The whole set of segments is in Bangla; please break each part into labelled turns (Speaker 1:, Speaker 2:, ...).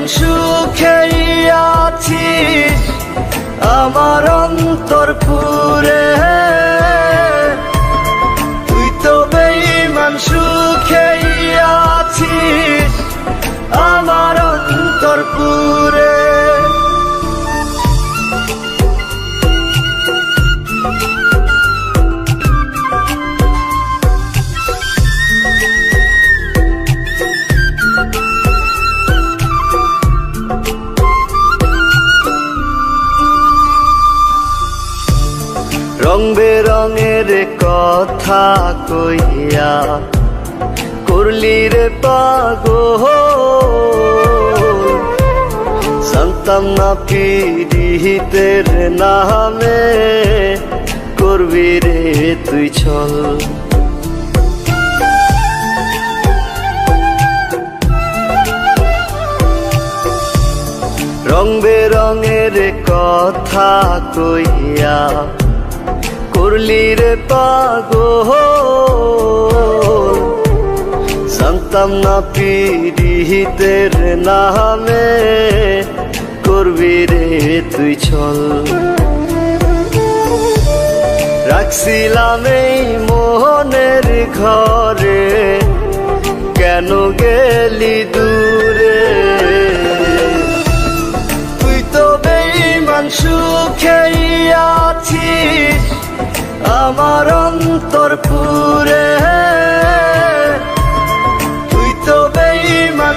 Speaker 1: বেইমান সুখেই আছিস আমার অন্তর পুরে। তুই তো বেইমান সুখেই আছিস আমার অন্তর পুরে। রং বেরঙের কথা কইয়া, করলি রে পাগো সন্তাম না পিড়িতের নামে করবি রে তুই ছল। রং বেরঙের কথা কইয়া করলি রে পাগো জানতাম না পিড়িতের নামে করবি রে তুই ছল রাখছিলাম এই মোহনের ঘরে, কেন গেলি দূরে? তুই তো বেইমান সুখেই অন্তর পুরে তুই তো বেইমান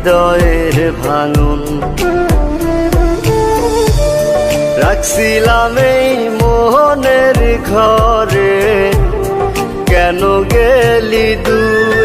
Speaker 1: হৃদয়ের ভাঙন। রাখছিলাম এই মোহনের ঘরে। কেন গেলি দূর?